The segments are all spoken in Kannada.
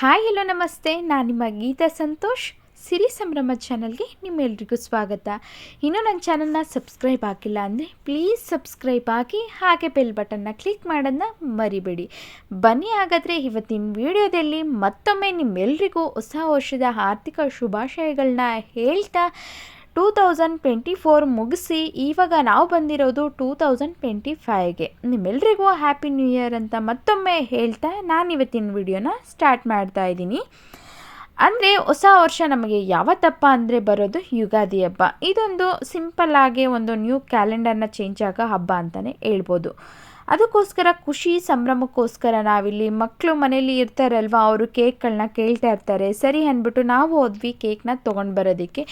ಹಾಯ್, ಹಲೋ, ನಮಸ್ತೆ. ನಾನು ನಿಮ್ಮ ಗೀತಾ ಸಂತೋಷ್. ಸಿರಿ ಸಂಭ್ರಮ ಚಾನಲ್ಗೆ ನಿಮ್ಮೆಲ್ರಿಗೂ ಸ್ವಾಗತ. ಇನ್ನೂ ನನ್ನ ಚಾನಲ್ನ ಸಬ್ಸ್ಕ್ರೈಬ್ ಆಗಿಲ್ಲ ಅಂದರೆ ಪ್ಲೀಸ್ ಸಬ್ಸ್ಕ್ರೈಬ್ ಆಗಿ ಹಾಗೆ ಬೆಲ್ ಬಟನ್ನ ಕ್ಲಿಕ್ ಮಾಡೋದನ್ನ ಮರಿಬೇಡಿ. ಬನ್ನಿ ಹಾಗಾದರೆ ಇವತ್ತಿನ ವಿಡಿಯೋದಲ್ಲಿ ಮತ್ತೊಮ್ಮೆ ನಿಮ್ಮೆಲ್ರಿಗೂ ಹೊಸ ವರ್ಷದ ಆರ್ಥಿಕ ಶುಭಾಶಯಗಳನ್ನ ಹೇಳ್ತಾ ಟೂ ತೌಸಂಡ್ ಟ್ವೆಂಟಿ ಫೋರ್ ಮುಗಿಸಿ ಇವಾಗ ನಾವು ಬಂದಿರೋದು ಟೂ ತೌಸಂಡ್ ಟ್ವೆಂಟಿ ಫೈವ್ಗೆ ನಿಮ್ಮೆಲ್ರಿಗೂ ಹ್ಯಾಪಿ ನ್ಯೂ ಇಯರ್ ಅಂತ ಮತ್ತೊಮ್ಮೆ ಹೇಳ್ತಾ ನಾನು ಇವತ್ತಿನ ವಿಡಿಯೋನ ಸ್ಟಾರ್ಟ್ ಮಾಡ್ತಾ ಇದ್ದೀನಿ. ಅಂದರೆ ಹೊಸ ವರ್ಷ ನಮಗೆ ಯಾವತ್ತಪ್ಪ ಅಂದರೆ ಬರೋದು ಯುಗಾದಿ ಹಬ್ಬ. ಇದೊಂದು ಸಿಂಪಲ್ ಆಗಿ ಒಂದು ನ್ಯೂ ಕ್ಯಾಲೆಂಡರ್ನ ಚೇಂಜ್ ಆಗೋ ಹಬ್ಬ ಅಂತಲೇ ಹೇಳ್ಬೋದು. ಅದಕ್ಕೋಸ್ಕರ ಖುಷಿ ಸಂಭ್ರಮಕ್ಕೋಸ್ಕರ ನಾವಿಲ್ಲಿ ಮಕ್ಕಳು ಮನೇಲಿ ಇರ್ತಾರಲ್ವ, ಅವರು ಕೇಕ್ಗಳನ್ನ ಕೇಳ್ತಾ ಇರ್ತಾರೆ. ಸರಿ ಅಂದ್ಬಿಟ್ಟು ನಾವು ಹೋದ್ವಿ ಕೇಕ್ನ ತೊಗೊಂಡು ಬರೋದಕ್ಕೆ.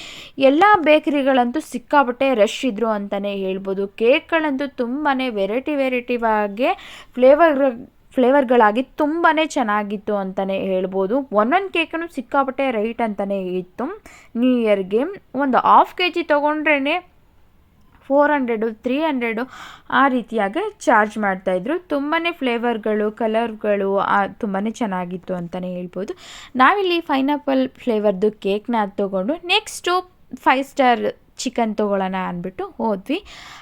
ಎಲ್ಲ ಬೇಕರಿಗಳಂತೂ ಸಿಕ್ಕಾಪಟ್ಟೆ ರಶ್ ಇದ್ರು ಅಂತಲೇ ಹೇಳ್ಬೋದು. ಕೇಕ್ಗಳಂತೂ ತುಂಬಾ ವೆರೈಟಿ ವೆರೈಟಿವಾಗೆ ಫ್ಲೇವರ್, ಫ್ಲೇವರ್ಗಳಾಗಿ ತುಂಬಾ ಚೆನ್ನಾಗಿತ್ತು ಅಂತಲೇ ಹೇಳ್ಬೋದು. ಒಂದೊಂದು ಕೇಕನ್ನು ಸಿಕ್ಕಾಪಟ್ಟೆ ರೈಟ್ ಅಂತಲೇ ಇತ್ತು. ನ್ಯೂ ಇಯರ್ಗೆ ಒಂದು ಹಾಫ್ ಕೆ ಜಿ ತೊಗೊಂಡ್ರೇ ಫೋರ್ ಹಂಡ್ರೆಡು, ತ್ರೀ ಹಂಡ್ರೆಡು ಆ ರೀತಿಯಾಗಿ ಚಾರ್ಜ್ ಮಾಡ್ತಾಯಿದ್ರು ತುಂಬಾ ಫ್ಲೇವರ್ಗಳು, ಕಲರ್ಗಳು ತುಂಬಾ ಚೆನ್ನಾಗಿತ್ತು ಅಂತಲೇ ಹೇಳ್ಬೋದು. ನಾವಿಲ್ಲಿ ಪೈನಾಪಲ್ ಫ್ಲೇವರ್ದು ಕೇಕ್ನ ತೊಗೊಂಡು ನೆಕ್ಸ್ಟು ಫೈವ್ ಸ್ಟಾರ್ ಚಿಕನ್ ತೊಗೊಳ್ಳೋಣ ಅಂದ್ಬಿಟ್ಟು ಹೋದ್ವಿ.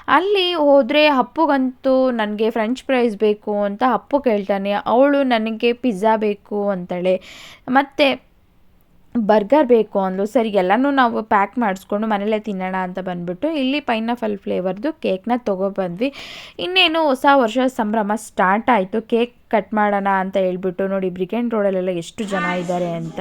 ಅಲ್ಲಿ ಹೋದರೆ ಹಪ್ಪುಗಂತೂ ನನಗೆ ಫ್ರೆಂಚ್ ಫ್ರೈಸ್ ಬೇಕು ಅಂತ ಅಪ್ಪು ಕೇಳ್ತಾನೆ. ಅವಳು ನನಗೆ ಪಿಜ್ಜಾ ಬೇಕು ಅಂತಾಳೆ. ಮತ್ತು ಬರ್ಗರ್ ಬೇಕು ಅಂದ್ಲು. ಸರಿ, ಎಲ್ಲನೂ ನಾವು ಪ್ಯಾಕ್ ಮಾಡಿಸ್ಕೊಂಡು ಮನೇಲೇ ತಿನ್ನೋಣ ಅಂತ ಬಂದ್ಬಿಟ್ಟು ಇಲ್ಲಿ ಪೈನಾಪಲ್ ಫ್ಲೇವರ್ದು ಕೇಕ್ನ ತೊಗೊಬಂದ್ವಿ. ಇನ್ನೇನು ಹೊಸ ವರ್ಷ ಸಂಭ್ರಮ ಸ್ಟಾರ್ಟ್ ಆಯಿತು. ಕೇಕ್ ಕಟ್ ಮಾಡೋಣ ಅಂತ ಹೇಳ್ಬಿಟ್ಟು ನೋಡಿ ಬ್ರಿಗೇನ್ ರೋಡಲ್ಲೆಲ್ಲ ಎಷ್ಟು ಜನ ಇದ್ದಾರೆ ಅಂತ.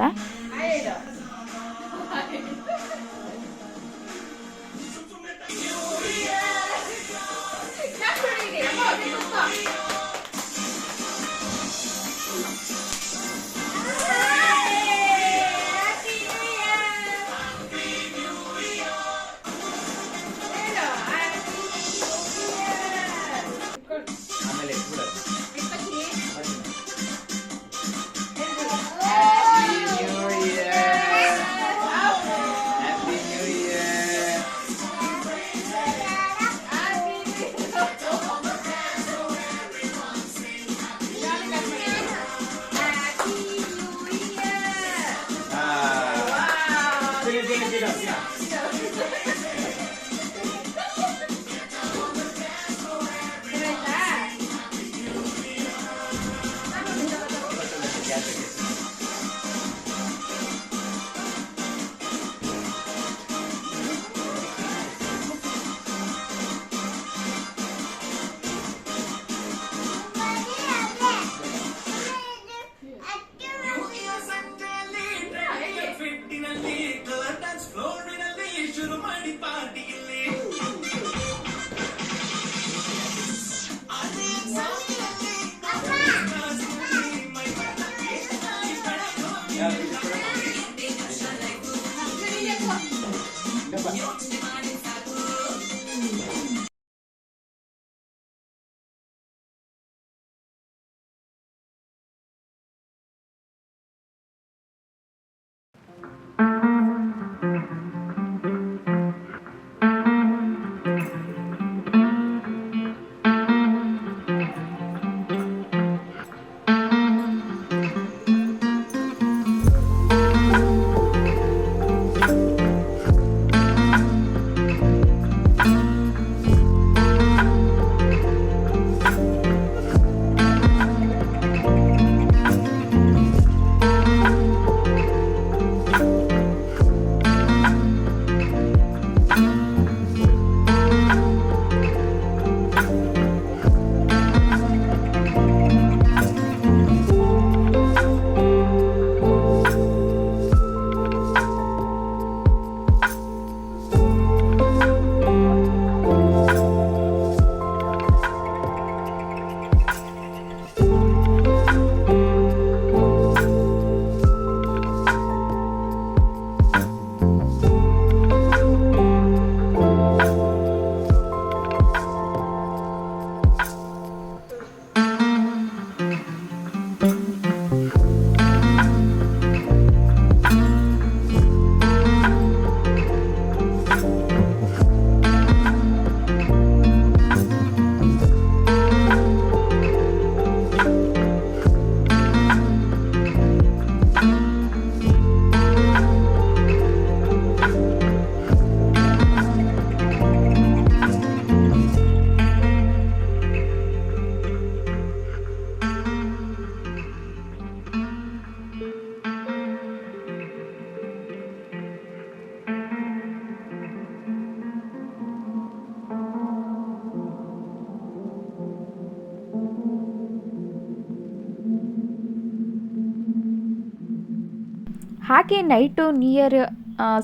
ಹಾಗೆ ನೈಟು ನ್ಯೂ ಇಯರ್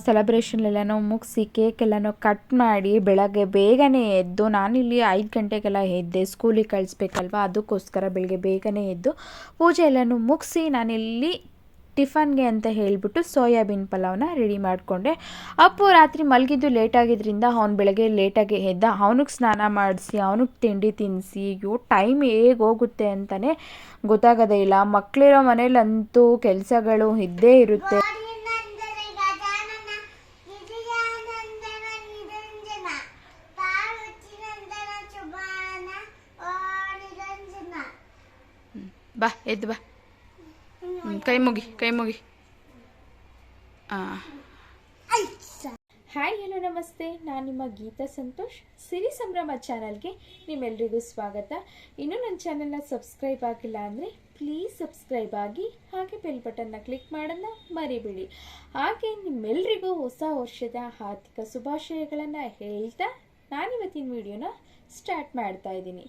ಸೆಲೆಬ್ರೇಷನ್ ಎಲ್ಲನೂ ಮುಗಿಸಿ ಕೇಕ್ ಎಲ್ಲನೂ ಕಟ್ ಮಾಡಿ ಬೆಳಗ್ಗೆ ಬೇಗನೆ ಎದ್ದು, ನಾನಿಲ್ಲಿ ಐದು ಗಂಟೆಗೆಲ್ಲ ಎದ್ದೆ ಸ್ಕೂಲಿಗೆ ಕಳಿಸ್ಬೇಕಲ್ವ, ಅದಕ್ಕೋಸ್ಕರ ಬೆಳಗ್ಗೆ ಬೇಗನೆ ಎದ್ದು, ಪೂಜೆ ಎಲ್ಲನೂ ಮುಗಿಸಿ ನಾನಿಲ್ಲಿ ಟಿಫನ್ಗೆ ಅಂತ ಹೇಳಿಬಿಟ್ಟು ಸೋಯಾಬೀನ್ ಪಲಾವ್ನ ರೆಡಿ ಮಾಡಿಕೊಂಡೆ. ಅಪ್ಪು ರಾತ್ರಿ ಮಲಗಿದ್ದು ಲೇಟಾಗಿದ್ದರಿಂದ ಅವ್ನು ಬೆಳಗ್ಗೆ ಲೇಟಾಗಿ ಎದ್ದ. ಅವನಿಗೆ ಸ್ನಾನ ಮಾಡಿಸಿ, ಅವನಿಗೆ ತಿಂಡಿ ತಿನ್ನಿಸಿ ಅಯ್ಯೋ ಟೈಮ್ ಹೇಗೆ ಹೋಗುತ್ತೆ ಅಂತಲೇ ಗೊತ್ತಾಗೋದೇ ಇಲ್ಲ. ಮಕ್ಕಳಿರೋ ಮನೇಲಂತೂ ಕೆಲಸಗಳು ಇದ್ದೇ ಇರುತ್ತೆ. ಬಾ ಎದ್ದು ಬಾ. ಕೈ ಮುಗಿ ಕೈ ಮುಗಿ. ಹಾಯ್, ಹಲೋ, ನಮಸ್ತೆ. ನಾನು ನಿಮ್ಮ ಗೀತಾ ಸಂತೋಷ್, ಸಿರಿ ಸಂಭ್ರಮ ಚಾನಲ್ಗೆ ನಿಮ್ಮೆಲ್ರಿಗೂ ಸ್ವಾಗತ. ಇನ್ನೂ ನನ್ನ ಚಾನಲ್ನ ಸಬ್ಸ್ಕ್ರೈಬ್ ಆಗಿಲ್ಲ ಅಂದರೆ ಪ್ಲೀಸ್ ಸಬ್ಸ್ಕ್ರೈಬ್ ಆಗಿ, ಹಾಗೆ ಬೆಲ್ ಬಟನ್ನ ಕ್ಲಿಕ್ ಮಾಡೋದನ್ನ ಮರಿಬೇಡಿ. ಹಾಗೆ ನಿಮ್ಮೆಲ್ರಿಗೂ ಹೊಸ ವರ್ಷದ ಆರ್ಥಿಕ ಶುಭಾಶಯಗಳನ್ನು ಹೇಳ್ತಾ ನಾನಿವತ್ತಿನ ವಿಡಿಯೋನ ಸ್ಟಾರ್ಟ್ ಮಾಡ್ತಾ ಇದ್ದೀನಿ.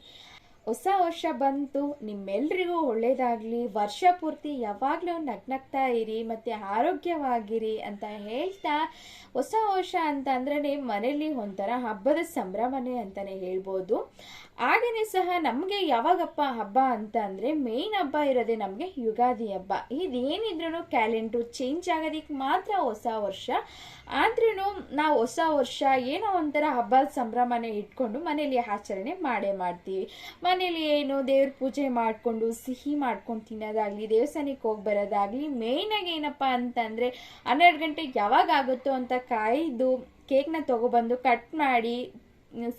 ಹೊಸ ವರ್ಷ ಬಂತು, ನಿಮ್ಮೆಲ್ರಿಗೂ ಒಳ್ಳೇದಾಗಲಿ. ವರ್ಷ ಪೂರ್ತಿ ಯಾವಾಗಲೂ ನಗ್ನಗ್ತಾ ಇರಿ, ಮತ್ತು ಆರೋಗ್ಯವಾಗಿರಿ ಅಂತ ಹೇಳ್ತಾ, ಹೊಸ ವರ್ಷ ಅಂತ ಅಂದ್ರೆ ಮನೇಲಿ ಒಂಥರ ಹಬ್ಬದ ಸಂಭ್ರಮನೆ ಅಂತಲೇ ಹೇಳ್ಬೋದು. ಹಾಗೆಯೇ ಸಹ ನಮಗೆ ಯಾವಾಗಪ್ಪ ಹಬ್ಬ ಅಂತ ಅಂದರೆ ಮೇಯ್ನ್ ಹಬ್ಬ ಇರೋದೇ ನಮಗೆ ಯುಗಾದಿ ಹಬ್ಬ. ಇದೇನಿದ್ರೂ ಕ್ಯಾಲೆಂಡ್ರು ಚೇಂಜ್ ಆಗೋದಕ್ಕೆ ಮಾತ್ರ ಹೊಸ ವರ್ಷ. ಆದ್ರೂ ನಾವು ಹೊಸ ವರ್ಷ ಏನೋ ಒಂಥರ ಹಬ್ಬದ ಸಂಭ್ರಮನೆ ಇಟ್ಕೊಂಡು ಮನೇಲಿ ಆಚರಣೆ ಮಾಡೇ ಮಾಡ್ತೀವಿ. ಮನೇಲಿ ಏನು ದೇವ್ರ ಪೂಜೆ ಮಾಡಿಕೊಂಡು, ಸಿಹಿ ಮಾಡ್ಕೊಂಡು ತಿನ್ನೋದಾಗಲಿ, ದೇವಸ್ಥಾನಕ್ಕೆ ಹೋಗಿ ಬರೋದಾಗಲಿ ಮೇಯ್ನಾಗಿ ಏನಪ್ಪ ಅಂತಂದರೆ ಹನ್ನೆರಡು ಗಂಟೆಗೆ ಯಾವಾಗ ಆಗುತ್ತೋ ಅಂತ ಕಾಯ್ದು ಕೇಕ್ನ ತೊಗೊಬಂದು ಕಟ್ ಮಾಡಿ,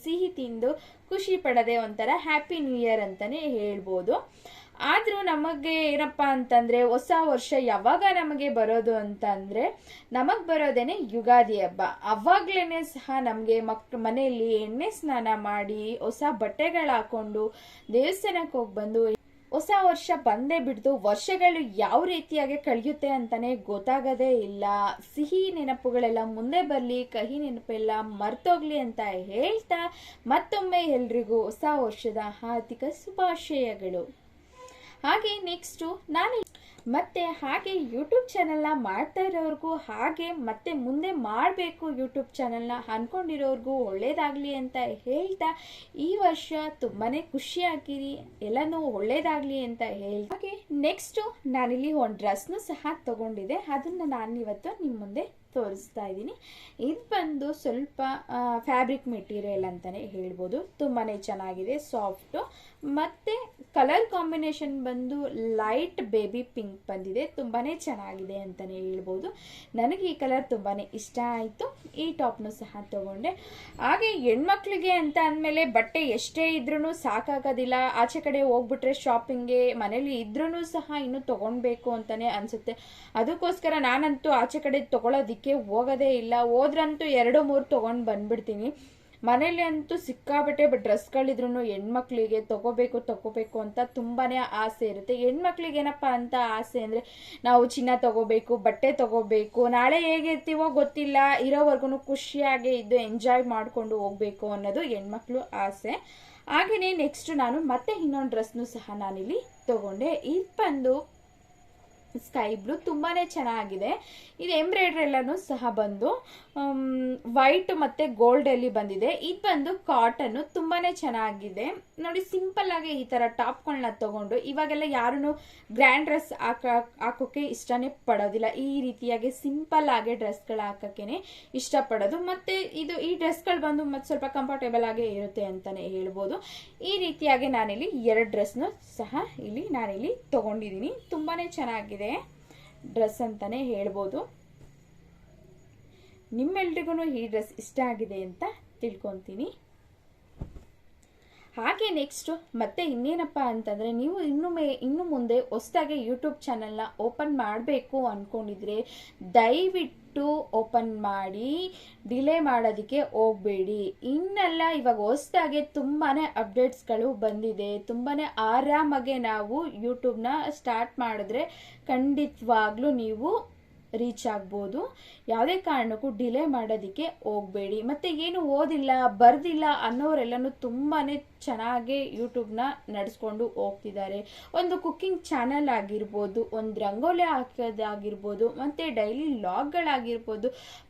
ಸಿಹಿ ತಿಂದು ಖುಷಿ ಪಡೋದೇ ಒಂಥರ ಹ್ಯಾಪಿ ನ್ಯೂ ಇಯರ್ ಅಂತಲೇ ಹೇಳ್ಬೋದು. ಆದರೂ ನಮಗೆ ಏನಪ್ಪ ಅಂತಂದರೆ ಹೊಸ ವರ್ಷ ಯಾವಾಗ ನಮಗೆ ಬರೋದು ಅಂತಂದರೆ ನಮಗೆ ಬರೋದೇನೆ ಯುಗಾದಿ ಹಬ್ಬ. ಅವಾಗ್ಲೇ ಸಹ ನಮಗೆ ಮಕ್, ಮನೆಯಲ್ಲಿ ಎಣ್ಣೆ ಸ್ನಾನ ಮಾಡಿ ಹೊಸ ಬಟ್ಟೆಗಳು ಹಾಕೊಂಡು ದೇವಸ್ಥಾನಕ್ಕೆ ಹೋಗಿ ಬಂದು ಹೊಸ ವರ್ಷ ಬಂದೇ ಬಿಡ್ದು ವರ್ಷಗಳು ಯಾವ ರೀತಿಯಾಗಿ ಕಳೆಯುತ್ತೆ ಅಂತಾನೆ ಗೊತ್ತಾಗದೇ ಇಲ್ಲ. ಸಿಹಿ ನೆನಪುಗಳೆಲ್ಲ ಮುಂದೆ ಬರಲಿ, ಕಹಿ ನೆನಪೆಲ್ಲ ಮರ್ತೋಗ್ಲಿ ಅಂತ ಹೇಳ್ತಾ ಮತ್ತೊಮ್ಮೆ ಎಲ್ರಿಗೂ ಹೊಸ ವರ್ಷದ ಹಾರ್ದಿಕ ಶುಭಾಶಯಗಳು. ಹಾಗೆ ನೆಕ್ಸ್ಟು ನಾನು ಮತ್ತೆ ಹಾಗೆ ಯೂಟ್ಯೂಬ್ ಚಾನಲ್ನ ಮಾಡ್ತಾ ಇರೋರಿಗೂ ಹಾಗೆ ಮತ್ತೆ ಮುಂದೆ ಮಾಡಬೇಕು ಯೂಟ್ಯೂಬ್ ಚಾನಲ್ನ ಅಂದ್ಕೊಂಡಿರೋರಿಗೂ ಒಳ್ಳೇದಾಗಲಿ ಅಂತ ಹೇಳ್ತಾ ಈ ವರ್ಷ ತುಂಬಾ ಖುಷಿಯಾಗಿರಿ, ಎಲ್ಲನೂ ಒಳ್ಳೇದಾಗಲಿ ಅಂತ ಹೇಳಿ ಹಾಗೆ ನೆಕ್ಸ್ಟು ನಾನಿಲ್ಲಿ ಒಂದು ಡ್ರೆಸ್ನು ಸಹ ತಗೊಂಡಿದ್ದೆ, ಅದನ್ನು ನಾನು ಇವತ್ತು ನಿಮ್ಮ ಮುಂದೆ ತೋರಿಸ್ತಾ ಇದ್ದೀನಿ. ಇದು ಬಂದು ಸ್ವಲ್ಪ ಫ್ಯಾಬ್ರಿಕ್ ಮೆಟೀರಿಯಲ್ ಅಂತಲೇ ಹೇಳ್ಬೋದು. ತುಂಬಾ ಚೆನ್ನಾಗಿದೆ ಸಾಫ್ಟು ಮತ್ತು ಕಲರ್ ಕಾಂಬಿನೇಷನ್ ಬಂದು ಲೈಟ್ ಬೇಬಿ ಪಿಂಕ್ ಬಂದಿದೆ. ತುಂಬಾ ಚೆನ್ನಾಗಿದೆ ಅಂತಲೇ ಹೇಳ್ಬೋದು. ನನಗೆ ಈ ಕಲರ್ ತುಂಬಾ ಇಷ್ಟ ಆಯಿತು. ಈ ಟಾಪ್ನು ಸಹ ತಗೊಂಡೆ. ಹಾಗೆ ಹೆಣ್ಮಕ್ಳಿಗೆ ಅಂತ ಅಂದಮೇಲೆ ಬಟ್ಟೆ ಎಷ್ಟೇ ಇದ್ರೂ ಸಾಕಾಗೋದಿಲ್ಲ. ಆಚೆ ಕಡೆ ಹೋಗ್ಬಿಟ್ರೆ ಶಾಪಿಂಗ್ಗೆ ಮನೇಲಿ ಇದ್ರೂ ಸಹ ಇನ್ನೂ ತೊಗೊಳ್ಬೇಕು ಅಂತಲೇ ಅನಿಸುತ್ತೆ. ಅದಕ್ಕೋಸ್ಕರ ನಾನಂತೂ ಆಚೆ ಕಡೆ ತೊಗೊಳೋದಕ್ಕೆ ಹೋಗೋದೇ ಇಲ್ಲ. ಹೋದ್ರಂತೂ ಎರಡು ಮೂರು ತೊಗೊಂಡು ಬಂದ್ಬಿಡ್ತೀನಿ. ಮನೇಲಿ ಅಂತೂ ಸಿಕ್ಕಾಬಟ್ಟೆ ಡ್ರೆಸ್ಗಳಿದ್ರು ಹೆಣ್ಮಕ್ಳಿಗೆ ತಗೋಬೇಕು ತಗೋಬೇಕು ಅಂತ ತುಂಬಾ ಆಸೆ ಇರುತ್ತೆ. ಹೆಣ್ಮಕ್ಳಿಗೆ ಏನಪ್ಪ ಅಂತ ಆಸೆ ಅಂದರೆ ನಾವು ಚಿನ್ನ ತಗೋಬೇಕು, ಬಟ್ಟೆ ತಗೋಬೇಕು, ನಾಳೆ ಹೇಗಿರ್ತೀವೋ ಗೊತ್ತಿಲ್ಲ. ಇರೋವರೆಗೂ ಖುಷಿಯಾಗಿ ಇದ್ದು ಎಂಜಾಯ್ ಮಾಡಿಕೊಂಡು ಹೋಗ್ಬೇಕು ಅನ್ನೋದು ಹೆಣ್ಮಕ್ಳು ಆಸೆ. ಹಾಗೆಯೇ ನೆಕ್ಸ್ಟ್ ನಾನು ಮತ್ತೆ ಇನ್ನೊಂದು ಡ್ರೆಸ್ನು ಸಹ ನಾನಿಲ್ಲಿ ತಗೊಂಡೆ. ಇದು ಬಂದು ಸ್ಕೈ ಬ್ಲೂ ತುಂಬಾ ಚೆನ್ನಾಗಿದೆ. ಇದು ಎಂಬ್ರಾಯ್ಡ್ರಿ ಎಲ್ಲನೂ ಸಹ ಬಂದು ವೈಟ್ ಮತ್ತು ಗೋಲ್ಡಲ್ಲಿ ಬಂದಿದೆ. ಇದು ಬಂದು ಕಾಟನ್ನು ತುಂಬಾ ಚೆನ್ನಾಗಿದೆ. ನೋಡಿ ಸಿಂಪಲ್ ಆಗಿ ಈ ಥರ ಟಾಪ್ಗಳನ್ನ ತಗೊಂಡು ಇವಾಗೆಲ್ಲ ಯಾರೂ ಗ್ರ್ಯಾಂಡ್ ಡ್ರೆಸ್ ಹಾಕ ಹಾಕೋಕ್ಕೆ ಇಷ್ಟನೇ ಪಡೋದಿಲ್ಲ. ಈ ರೀತಿಯಾಗಿ ಸಿಂಪಲ್ ಆಗಿ ಡ್ರೆಸ್ಗಳು ಹಾಕೋಕ್ಕೆ ಇಷ್ಟಪಡೋದು. ಮತ್ತು ಇದು ಈ ಡ್ರೆಸ್ಗಳು ಬಂದು ಮತ್ತು ಸ್ವಲ್ಪ ಕಂಫರ್ಟೇಬಲ್ ಆಗಿ ಇರುತ್ತೆ ಅಂತಲೇ ಹೇಳ್ಬೋದು. ಈ ರೀತಿಯಾಗಿ ನಾನಿಲ್ಲಿ ಎರಡು ಡ್ರೆಸ್ನು ಸಹ ಇಲ್ಲಿ ನಾನಿಲ್ಲಿ ತೊಗೊಂಡಿದ್ದೀನಿ ತುಂಬಾ ಚೆನ್ನಾಗಿದೆ ಡ್ರೆಸ್ ಅಂತಲೇ ಹೇಳ್ಬೋದು. ನಿಮ್ಮೆಲ್ರಿಗೂ ಈ ಡ್ರೆಸ್ ಇಷ್ಟ ಆಗಿದೆ ಅಂತ ತಿಳ್ಕೊತೀನಿ. ಹಾಗೆ ನೆಕ್ಸ್ಟ್ ಮತ್ತೆ ಇನ್ನೇನಪ್ಪ ಅಂತಂದರೆ ನೀವು ಇನ್ನು ಮೇ, ಇನ್ನು ಮುಂದೆ ಹೊಸದಾಗಿ ಯೂಟ್ಯೂಬ್ ಚಾನಲ್ನ ಓಪನ್ ಮಾಡಬೇಕು ಅಂದ್ಕೊಂಡಿದ್ರೆ ದಯವಿಟ್ಟು ಓಪನ್ ಮಾಡಿ ಡಿಲೇ ಮಾಡೋದಕ್ಕೆ ಹೋಗಬೇಡಿ. ಇನ್ನೆಲ್ಲ ಇವಾಗ ಹೊಸ್ದಾಗೆ ತುಂಬಾ ಅಪ್ಡೇಟ್ಸ್ಗಳು ಬಂದಿದೆ. ತುಂಬಾ ಆರಾಮಾಗೆ ನಾವು ಯೂಟ್ಯೂಬ್ನ ಸ್ಟಾರ್ಟ್ ಮಾಡಿದ್ರೆ ಖಂಡಿತವಾಗ್ಲೂ ನೀವು ರೀಚ್ ಆಗ್ಬೋದು. ಯಾವುದೇ ಕಾರಣಕ್ಕೂ ಡಿಲೇ ಮಾಡೋದಕ್ಕೆ ಹೋಗಬೇಡಿ. ಮತ್ತು ಏನು ಓದಿಲ್ಲ, ಬರೆದಿಲ್ಲ ಅನ್ನೋರೆಲ್ಲನೂ ತುಂಬಾ ಚೆನ್ನಾಗಿ ಯೂಟ್ಯೂಬ್ನ ನಡೆಸ್ಕೊಂಡು ಹೋಗ್ತಿದ್ದಾರೆ. ಒಂದು ಕುಕ್ಕಿಂಗ್ ಚಾನಲ್ ಆಗಿರ್ಬೋದು, ಒಂದು ರಂಗೋಲಿ ಹಾಕೋದಾಗಿರ್ಬೋದು, ಮತ್ತು ಡೈಲಿ ಲಾಗ್ಗಳಾಗಿರ್ಬೋದು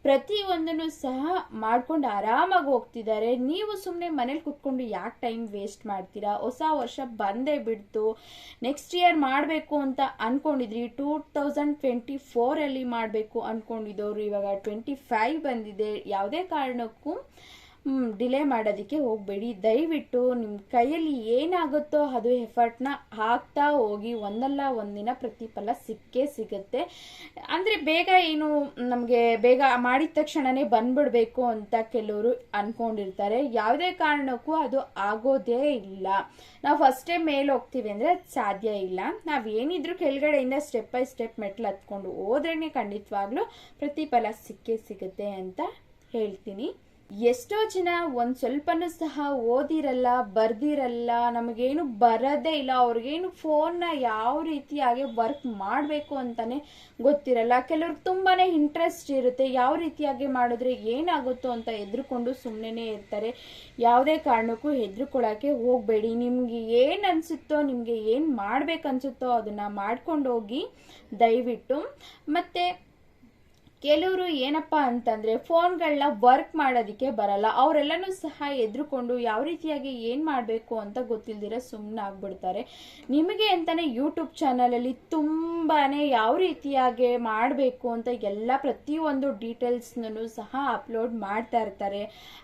ಪ್ರತಿಯೊಂದನ್ನು ಸಹ ಮಾಡ್ಕೊಂಡು ಆರಾಮಾಗಿ ಹೋಗ್ತಿದ್ದಾರೆ. ನೀವು ಸುಮ್ಮನೆ ಮನೇಲಿ ಕುತ್ಕೊಂಡು ಯಾಕೆ ಟೈಮ್ ವೇಸ್ಟ್ ಮಾಡ್ತೀರಾ? ಹೊಸ ವರ್ಷ ಬಂದೇ ಬಿಡ್ತು. ನೆಕ್ಸ್ಟ್ ಇಯರ್ ಮಾಡಬೇಕು ಅಂತ ಅಂದ್ಕೊಂಡಿದ್ರಿ ಟೂ ತೌಸಂಡ್ ಟ್ವೆಂಟಿ ಫೋರಲ್ಲಿ ಮಾಡಬೇಕು ಅಂದ್ಕೊಂಡಿದ್ದವರು ಇವಾಗ ಟ್ವೆಂಟಿ ಫೈವ್ ಬಂದಿದೆ. ಯಾವುದೇ ಕಾರಣಕ್ಕೂ ಡಿಲೇ ಮಾಡೋದಕ್ಕೆ ಹೋಗಬೇಡಿ. ದಯವಿಟ್ಟು ನಿಮ್ಮ ಕೈಯಲ್ಲಿ ಏನಾಗುತ್ತೋ ಅದು ಎಫರ್ಟ್ನ ಹಾಕ್ತಾ ಹೋಗಿ. ಒಂದಲ್ಲ ಒಂದಿನ ಪ್ರತಿಫಲ ಸಿಕ್ಕೇ ಸಿಗುತ್ತೆ. ಅಂದರೆ ಬೇಗ ಏನು ನಮಗೆ ಬೇಗ ಮಾಡಿದ ತಕ್ಷಣನೇ ಬಂದ್ಬಿಡ್ಬೇಕು ಅಂತ ಕೆಲವರು ಅನ್ಕೊಂಡಿರ್ತಾರೆ. ಯಾವುದೇ ಕಾರಣಕ್ಕೂ ಅದು ಆಗೋದೇ ಇಲ್ಲ. ನಾವು ಫಸ್ಟೇ ಮೇಲೆ ಹೋಗ್ತೀವಿ ಅಂದರೆ ಅದು ಸಾಧ್ಯ ಇಲ್ಲ. ನಾವು ಏನಿದ್ರು ಕೆಳಗಡೆಯಿಂದ ಸ್ಟೆಪ್ ಬೈ ಸ್ಟೆಪ್ ಮೆಟ್ಲು ಹತ್ಕೊಂಡು ಹೋದ್ರೇ ಖಂಡಿತವಾಗ್ಲೂ ಪ್ರತಿಫಲ ಸಿಕ್ಕೇ ಸಿಗುತ್ತೆ ಅಂತ ಹೇಳ್ತೀನಿ. ಎಷ್ಟೋ ಜನ ಒಂದು ಸ್ವಲ್ಪನೂ ಸಹ ಓದಿರಲ್ಲ, ಬರ್ದಿರಲ್ಲ, ನಮಗೇನು ಬರೋದೇ ಇಲ್ಲ, ಅವ್ರಿಗೇನು ಫೋನ್ನ ಯಾವ ರೀತಿಯಾಗಿ ವರ್ಕ್ ಮಾಡಬೇಕು ಅಂತಾನೆ ಗೊತ್ತಿರಲ್ಲ. ಕೆಲವ್ರಿಗೆ ತುಂಬಾ ಇಂಟ್ರೆಸ್ಟ್ ಇರುತ್ತೆ, ಯಾವ ರೀತಿಯಾಗಿ ಮಾಡಿದ್ರೆ ಏನಾಗುತ್ತೋ ಅಂತ ಹೆದ್ರುಕೊಂಡು ಸುಮ್ಮನೆ ಇರ್ತಾರೆ. ಯಾವುದೇ ಕಾರಣಕ್ಕೂ ಹೆದ್ರುಕೊಳ್ಳೋಕ್ಕೆ ಹೋಗಬೇಡಿ. ನಿಮಗೆ ಏನು ಅನಿಸುತ್ತೋ, ನಿಮಗೆ ಏನು ಮಾಡ್ಬೇಕನ್ಸುತ್ತೋ ಅದನ್ನು ಮಾಡ್ಕೊಂಡು ಹೋಗಿ ದಯವಿಟ್ಟು ಮತ್ತು ಕೆಲವರು ಏನಪ್ಪ ಅಂತಂದರೆ ಫೋನ್ಗಳನ್ನ ವರ್ಕ್ ಮಾಡೋದಕ್ಕೆ ಬರಲ್ಲ. ಅವರೆಲ್ಲನೂ ಸಹ ಎದ್ರುಕೊಂಡು ಯಾವ ರೀತಿಯಾಗಿ ಏನು ಮಾಡಬೇಕು ಅಂತ ಗೊತ್ತಿಲ್ದಿರ ಸುಮ್ಮನೆ ಆಗ್ಬಿಡ್ತಾರೆ. ನಿಮಗೆ ಅಂತಲೇ ಯೂಟ್ಯೂಬ್ ಚಾನಲಲ್ಲಿ ತುಂಬಾ ಯಾವ ರೀತಿಯಾಗಿ ಮಾಡಬೇಕು ಅಂತ ಎಲ್ಲ ಪ್ರತಿಯೊಂದು ಡೀಟೇಲ್ಸ್ನೂ ಸಹ ಅಪ್ಲೋಡ್ ಮಾಡ್ತಾ ಇರ್ತಾರೆ.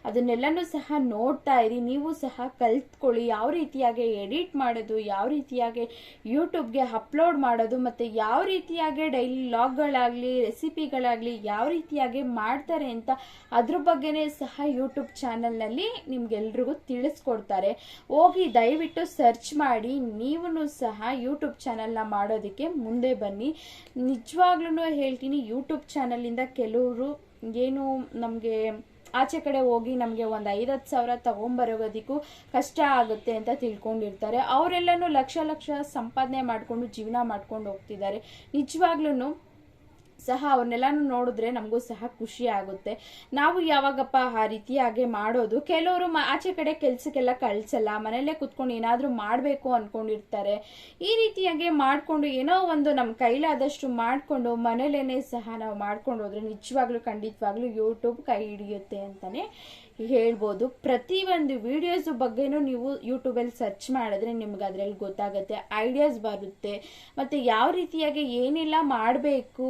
ಅದನ್ನೆಲ್ಲನೂ ಸಹ ನೋಡ್ತಾ ಇರಿ. ನೀವು ಸಹ ಕಲ್ತ್ಕೊಳ್ಳಿ. ಯಾವ ರೀತಿಯಾಗಿ ಎಡಿಟ್ ಮಾಡೋದು, ಯಾವ ರೀತಿಯಾಗಿ ಯೂಟ್ಯೂಬ್ಗೆ ಅಪ್ಲೋಡ್ ಮಾಡೋದು, ಮತ್ತು ಯಾವ ರೀತಿಯಾಗಿ ಡೈಲಿ ಲಾಗ್ಗಳಾಗಲಿ ರೆಸಿಪಿಗಳಾಗಲಿ ಯಾವ ರೀತಿಯಾಗಿ ಮಾಡ್ತಾರೆ ಅಂತ ಅದ್ರ ಬಗ್ಗೆನೇ ಸಹ ಯೂಟ್ಯೂಬ್ ಚಾನಲ್ನಲ್ಲಿ ನಿಮ್ಗೆಲ್ರಿಗೂ ತಿಳಿಸ್ಕೊಡ್ತಾರೆ. ಹೋಗಿ ದಯವಿಟ್ಟು ಸರ್ಚ್ ಮಾಡಿ ನೀವು ಸಹ ಯೂಟ್ಯೂಬ್ ಚಾನಲ್ನ ಮಾಡೋದಕ್ಕೆ ಮುಂದೆ ಬನ್ನಿ. ನಿಜವಾಗ್ಲೂ ಹೇಳ್ತೀನಿ ಯೂಟ್ಯೂಬ್ ಚಾನಲಿಂದ ಕೆಲವರು ಏನು ನಮಗೆ ಆಚೆ ಕಡೆ ಹೋಗಿ ನಮಗೆ ಒಂದು ಐದತ್ತು ಸಾವಿರ ತೊಗೊಂಬರೋದಕ್ಕೂ ಕಷ್ಟ ಆಗುತ್ತೆ ಅಂತ ತಿಳ್ಕೊಂಡಿರ್ತಾರೆ. ಅವರೆಲ್ಲನೂ ಲಕ್ಷ ಲಕ್ಷ ಸಂಪಾದನೆ ಮಾಡಿಕೊಂಡು ಜೀವನ ಮಾಡ್ಕೊಂಡು ಹೋಗ್ತಿದ್ದಾರೆ. ನಿಜವಾಗ್ಲೂ ಸಹ ಅವ್ರನ್ನೆಲ್ಲನೂ ನೋಡಿದ್ರೆ ನಮಗೂ ಸಹ ಖುಷಿ ಆಗುತ್ತೆ. ನಾವು ಯಾವಾಗಪ್ಪ ಆ ರೀತಿಯಾಗೆ ಮಾಡೋದು? ಕೆಲವರು ಆಚೆ ಕಡೆ ಕೆಲಸಕ್ಕೆಲ್ಲ ಕಳ್ಸಲ್ಲ. ಮನೆಯಲ್ಲೇ ಕುತ್ಕೊಂಡು ಏನಾದರೂ ಮಾಡಬೇಕು ಅಂದ್ಕೊಂಡಿರ್ತಾರೆ ಈ ರೀತಿಯಾಗಿ ಮಾಡಿಕೊಂಡು ಏನೋ ಒಂದು ನಮ್ಮ ಕೈಲಾದಷ್ಟು ಮಾಡಿಕೊಂಡು ಮನೇಲೇ ಸಹ ನಾವು ಮಾಡ್ಕೊಂಡು ಹೋದ್ರೆ ನಿಜವಾಗ್ಲೂ ಖಂಡಿತವಾಗ್ಲೂ ಯೂಟ್ಯೂಬ್ ಕೈ ಹಿಡಿಯುತ್ತೆ ಅಂತಲೇ ಹೇಳ್ಬೋದು. ಪ್ರತಿಯೊಂದು ವಿಡಿಯೋಸ್ ಬಗ್ಗೆನೂ ನೀವು ಯೂಟ್ಯೂಬಲ್ಲಿ ಸರ್ಚ್ ಮಾಡಿದ್ರೆ ನಿಮ್ಗೆ ಅದರಲ್ಲಿ ಗೊತ್ತಾಗುತ್ತೆ ಐಡಿಯಾಸ್ ಬರುತ್ತೆ. ಮತ್ತು ಯಾವ ರೀತಿಯಾಗಿ ಏನೆಲ್ಲ ಮಾಡಬೇಕು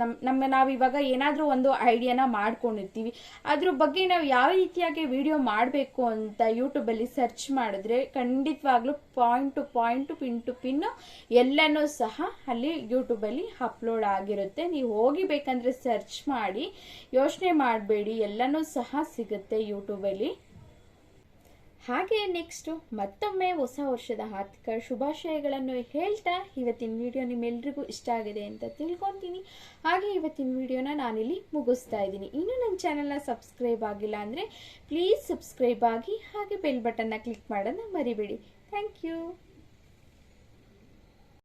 ನಮ್ಮ ನಮ್ಮ ನಾವು ಇವಾಗ ಏನಾದರೂ ಒಂದು ಐಡಿಯಾನ ಮಾಡ್ಕೊಂಡಿರ್ತೀವಿ, ಅದ್ರ ಬಗ್ಗೆ ನಾವು ಯಾವ ರೀತಿಯಾಗಿ ವಿಡಿಯೋ ಮಾಡಬೇಕು ಅಂತ ಯೂಟ್ಯೂಬಲ್ಲಿ ಸರ್ಚ್ ಮಾಡಿದ್ರೆ ಖಂಡಿತವಾಗ್ಲೂ point to point pin to pin ಎಲ್ಲನೂ ಸಹ ಅಲ್ಲಿ ಯೂಟ್ಯೂಬಲ್ಲಿ ಅಪ್ಲೋಡ್ ಆಗಿರುತ್ತೆ. ನೀವು ಹೋಗಿ ಬೇಕಂದ್ರೆ ಸರ್ಚ್ ಮಾಡಿ, ಯೋಚನೆ ಮಾಡಬೇಡಿ, ಎಲ್ಲನೂ ಸಹ ಸಿಗುತ್ತೆ. ಯೂಟ್ಯೂಬಲ್ಲಿ ಹಾಗೆ ನೆಕ್ಸ್ಟು ಮತ್ತೊಮ್ಮೆ ಹೊಸ ವರ್ಷದ ಹಾರ್ದಿಕ ಶುಭಾಶಯಗಳನ್ನು ಹೇಳ್ತಾ ಇವತ್ತಿನ ವಿಡಿಯೋ ನಿಮ್ಮೆಲ್ರಿಗೂ ಇಷ್ಟ ಆಗಿದೆ ಅಂತ ತಿಳ್ಕೊತೀನಿ. ಹಾಗೆ ಇವತ್ತಿನ ವಿಡಿಯೋನ ನಾನಿಲ್ಲಿ ಮುಗಿಸ್ತಾ ಇದ್ದೀನಿ. ಇನ್ನೂ ನನ್ನ ಚಾನಲ್ನ ಸಬ್ಸ್ಕ್ರೈಬ್ ಆಗಿಲ್ಲ ಅಂದರೆ ಪ್ಲೀಸ್ ಸಬ್ಸ್ಕ್ರೈಬ್ ಆಗಿ ಹಾಗೆ ಬೆಲ್ ಬಟನ್ನ ಕ್ಲಿಕ್ ಮಾಡೋದನ್ನ ಮರಿಬೇಡಿ. Thank you